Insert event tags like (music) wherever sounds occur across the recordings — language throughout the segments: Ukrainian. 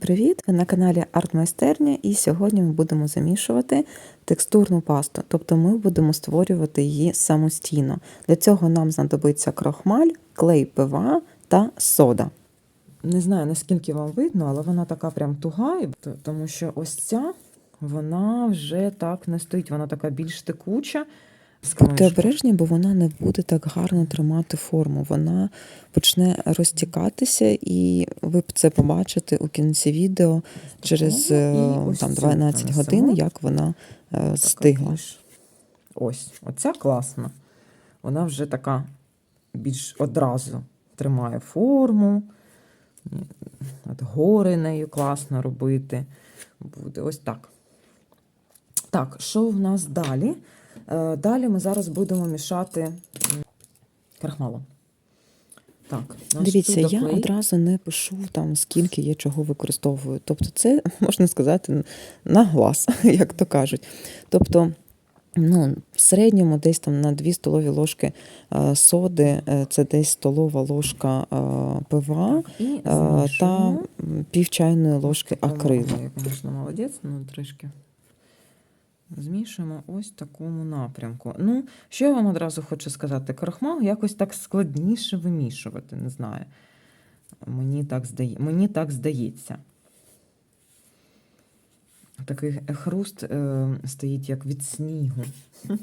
привіт! Ви на каналі Артмайстерня, і сьогодні ми будемо замішувати текстурну пасту, тобто ми будемо створювати її самостійно. Для цього нам знадобиться крохмаль, клей ПВА та сода. Не знаю, наскільки вам видно, але вона така прям туга, тому що ось ця вона вже так не стоїть, вона така більш текуча. Будьте обережні, бо вона не буде так гарно тримати форму. Вона почне розтікатися, і ви це побачите у кінці відео через е, там 12 годин, як вона е, стигла. Ось, оця класна. Вона вже така більш одразу тримає форму. От гори нею класно робити. Буде ось так. Так, що в нас далі? Е, Далі ми зараз будемо мішати крахмалом. Так, Дивіться, я одразу не пишу там, скільки я чого використовую. Тобто, це (laughs) можна сказати на глаз, (laughs) як то кажуть. Тобто, ну, в середньому десь там на 2 столові ложки е, соди, е, це десь столова ложка І е, та пів чайної ложки акрилу. Я, звісно, молодець, ну трішки. Змішуємо ось в такому напрямку. Ну, що я вам одразу хочу сказати? Крахмал якось так складніше вимішувати, не знаю. Мені так, здає... Мені так здається. Такий хруст е, стоїть як від снігу. (laughs)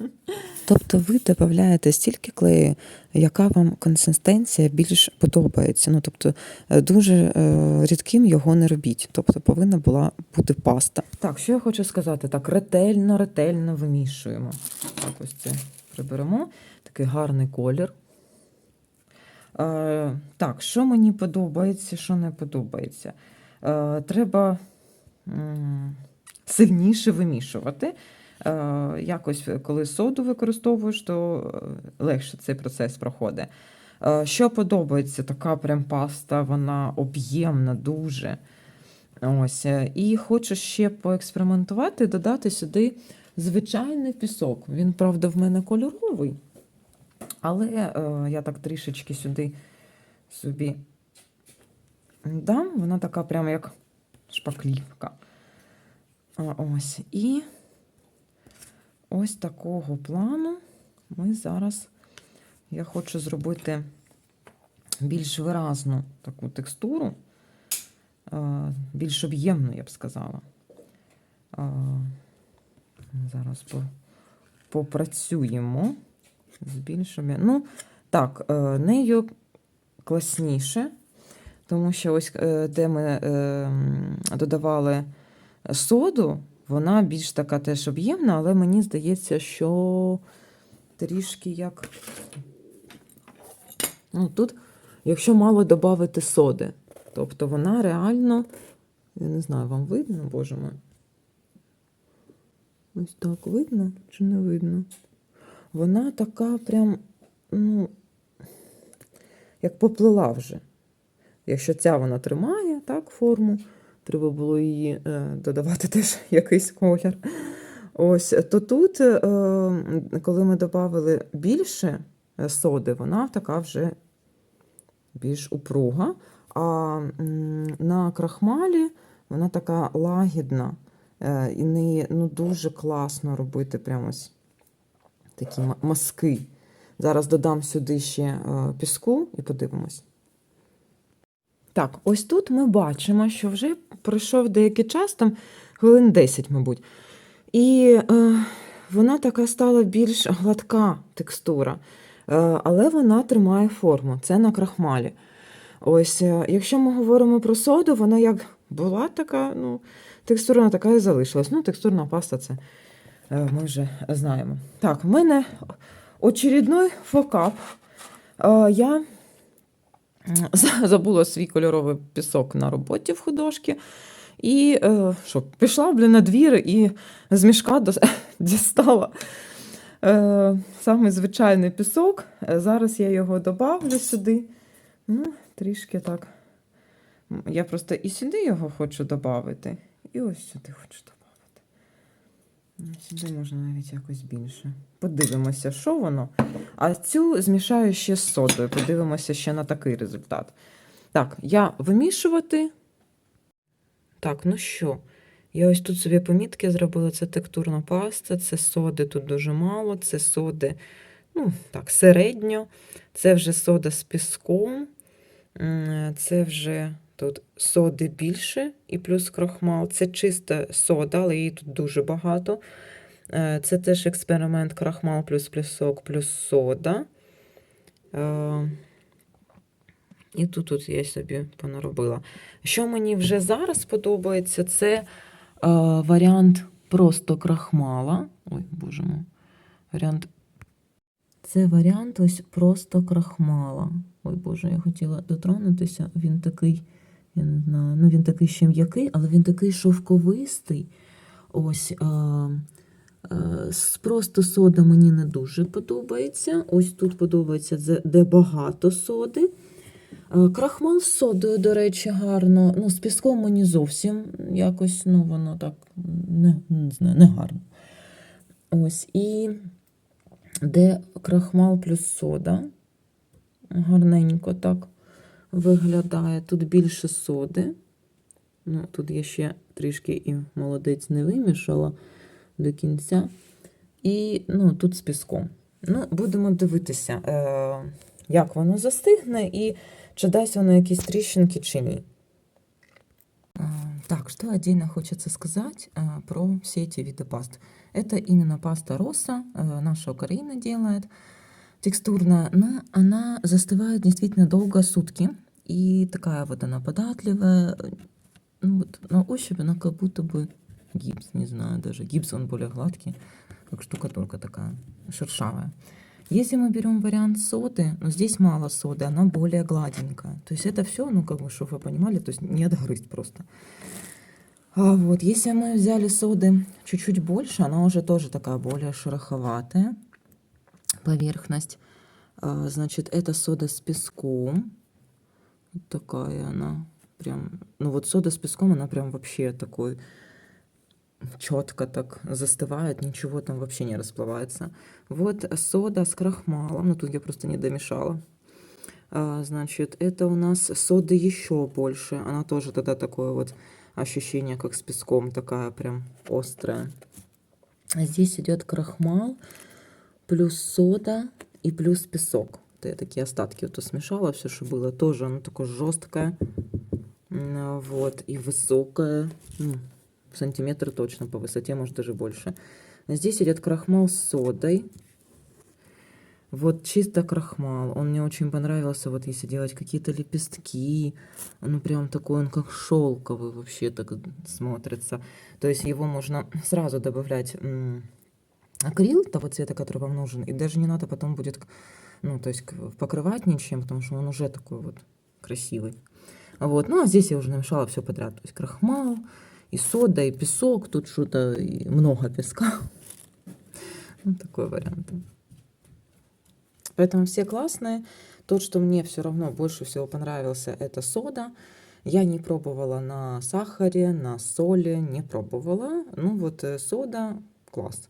Тобто ви додаєте стільки клею, яка вам консистенція більш подобається. Ну, тобто, е, дуже е, рідким його не робіть. Тобто повинна була бути паста. Так, що я хочу сказати? Так, ретельно, ретельно вимішуємо. Так, ось це приберемо. Такий гарний колір. Е, так, що мені подобається, що не подобається. Е, треба сильніше вимішувати. Е, якось, коли соду використовуєш, то е, легше цей процес проходить. Е, що подобається, така прям паста, вона об'ємна дуже. Ось. е, І хочу ще поекспериментувати, додати сюди звичайний пісок. Він, правда, в мене кольоровий, але е, я так трішечки сюди собі дам. Вона така прямо як шпаклівка. Ось. І ось такого плану ми зараз я хочу зробити більш виразну таку текстуру е, більш об'ємну, я б сказала. Е, Зараз попрацюємо з більш Ну, так, е, нею класніше, тому що ось де ми е, додавали соду, вона більш така теж об'ємна, але мені здається, що трішки як. Ну, тут, якщо мало додати соди, Тобто вона реально, я не знаю, вам видно, боже мой? Ось так видно чи не видно? Вона така прям, ну, як поплила вже. Якщо ця вона тримає так, форму, треба було її е, додавати (laughs) теж якийсь колір. Ось, то тут, е, коли ми додали більше е, соди, вона така вже більш упруга. А на крахмалі вона така лагідна, і неї ну, дуже класно робити прямо такі ма- маски. Зараз додам сюди ще піску і подивимось. Так, ось тут ми бачимо, що вже пройшов деякий час, там хвилин 10, мабуть. І е, вона така стала більш гладка текстура, е, але вона тримає форму. Це на крахмалі. Ось, е, якщо ми говоримо про соду, вона як була така, ну, текстурна така і залишилась. Ну, текстурна паста це е, ми вже знаємо. Так, в мене очередной фокап. Е, Я забула свій кольоровий пісок на роботі в художки. І е, що, пішла блін, на двір і з мішка (laughs) дістала е, саме звичайний пісок. Зараз я його добавлю сюди. Ну, трішки так. Я просто і сюди його хочу додати, і ось сюди хочу додати. Ну, Сюди можна навіть якось більше. Подивимося, що воно. А цю змішаю ще з содою. Подивимося ще на такий результат. Так, я вимішувати. Так, ну що, я ось тут собі помітки зробила. Це тектурна паста, це соди тут дуже мало, це соди, ну, так, середньо. Це вже сода з піском. Це вже тут соди більше і плюс крохмал. Це чиста сода, але її тут дуже багато. Е, Це теж експеримент крахмал плюс пісок плюс сода. Е, І тут, тут я собі понаробила. Що мені вже зараз подобається, це е, варіант просто крахмала. Ой, боже мой. Варіант. Це варіант ось просто крахмала. Ой, боже, я хотіла дотронутися. Він такий, я не знаю, ну він такий ще м'який, але він такий шовковистий. Ось. Е, е, просто сода мені не дуже подобається. Ось тут подобається, де- багато соди. Е, Крахмал з содою, до речі, гарно. Ну, з піском мені зовсім якось, ну, воно так не, не знаю, не гарно. Ось. І де крахмал плюс сода. Гарненько так виглядає. Тут більше соди. Ну, тут я ще трішки і молодець не вимішала до кінця. І ну, тут з піском. Ну, будемо дивитися, е, як воно застигне і чи дасть воно якісь тріщинки чи ні. Так, что отдельно хочется сказать э, про все эти виды паст. Это именно паста Росса, э, наша Украина делает, текстурная, но она застывает действительно долго, сутки, И такая вот она податливая, э, ну вот на ощупь она как будто бы гипс, не знаю, даже гипс он более гладкий, как штукатурка такая, шершавая. Если мы берем вариант соды, но здесь мало соды, она более гладенькая. То есть это все, ну как бы, чтобы вы понимали, то есть не отгрызть просто. А вот, если мы взяли соды чуть-чуть больше, она уже тоже такая более шероховатая поверхность. А, Значит, это сода с песком. Такая она. Прям, ну вот сода с песком, она прям вообще такой четко так застывает, ничего там вообще не расплывается. Вот сода с крахмалом, ну тут я просто не домешала. А, Значит, это у нас сода еще больше. Она тоже тогда такое вот ощущение, как с песком, такая прям острая. Здесь идет крахмал, плюс сода и плюс песок. Я такие остатки вот смешала, все, что было. Тоже оно такое жесткое. Вот, и высокое. М, Сантиметр точно по высоте, может даже больше. Здесь идет крахмал с содой. Вот чисто крахмал. Он мне очень понравился, вот если делать какие-то лепестки. Ну, прям такой он как шелковый вообще так смотрится. То есть его можно сразу добавлять акрил того цвета, который вам нужен. И даже не надо потом будет, ну, то есть покрывать ничем, потому что он уже такой вот красивый. Вот. Ну, а здесь я уже намешала все подряд. То есть крахмал, и сода, и песок. Тут что-то много песка. (laughs) Ну, такой вариант. Поэтому все классные. Тот, что мне все равно больше всего понравился, это сода. Я не пробовала на сахаре, на соли, не пробовала. Ну вот э, сода класс.